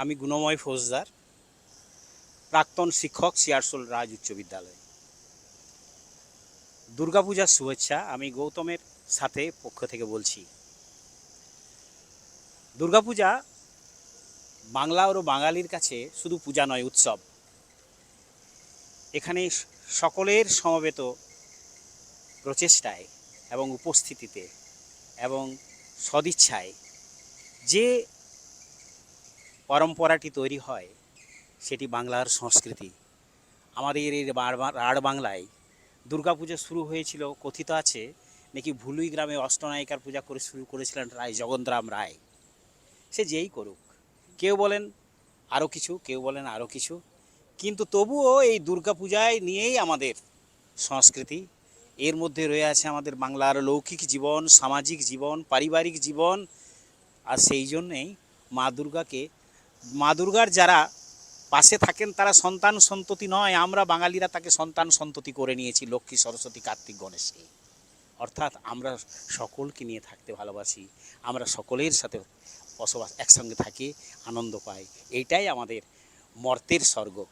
আমি গুণময় ফৌজদার, প্রাক্তন শিক্ষক সিয়ারসোল রাজ উচ্চ বিদ্যালয়। দুর্গাপূজার শুভেচ্ছা আমি গৌতমের সাথে পক্ষ থেকে বলছি। দুর্গাপূজা বাংলা ও বাঙালির কাছে শুধু পূজা নয়, উৎসব। এখানে সকলের সমবেত প্রচেষ্টায় এবং উপস্থিতিতে এবং সদিচ্ছায় যে পরম্পরাটি তৈরি হয়, সেটি বাংলার সংস্কৃতি। আমাদের এই রাঢ় বাংলায় দুর্গাপুজো শুরু হয়েছিল, কথিত আছে, নাকি ভুলুই গ্রামে অষ্টনায়িকার পূজা করে শুরু করেছিলেন রায় জগন্রাম রায়। সে যেই করুক, কেউ বলেন আরও কিছু, কেউ বলেন আরও কিছু, কিন্তু তবুও এই দুর্গাপূজায় নিয়েই আমাদের সংস্কৃতি। এর মধ্যে রয়ে আছে আমাদের বাংলার লৌকিক জীবন, সামাজিক জীবন, পারিবারিক জীবন, আর সেই জন্যেই মা দুর্গাকে মা দুর্গার যারা পাশে থাকেন, তারা সন্তান সন্ততি নয়। আমরা বাঙালিরা তাকে সন্তান সন্ততি করে নিয়েছি, লক্ষ্মী, সরস্বতী, কার্তিক গণেশকে অর্থাৎ আমরা সকলকে নিয়ে থাকতে ভালোবাসি, আমরা সকলের সাথে বসবাস, একসঙ্গে থাকি, আনন্দ পাই। এইটাই আমাদের মর্তের স্বর্গ।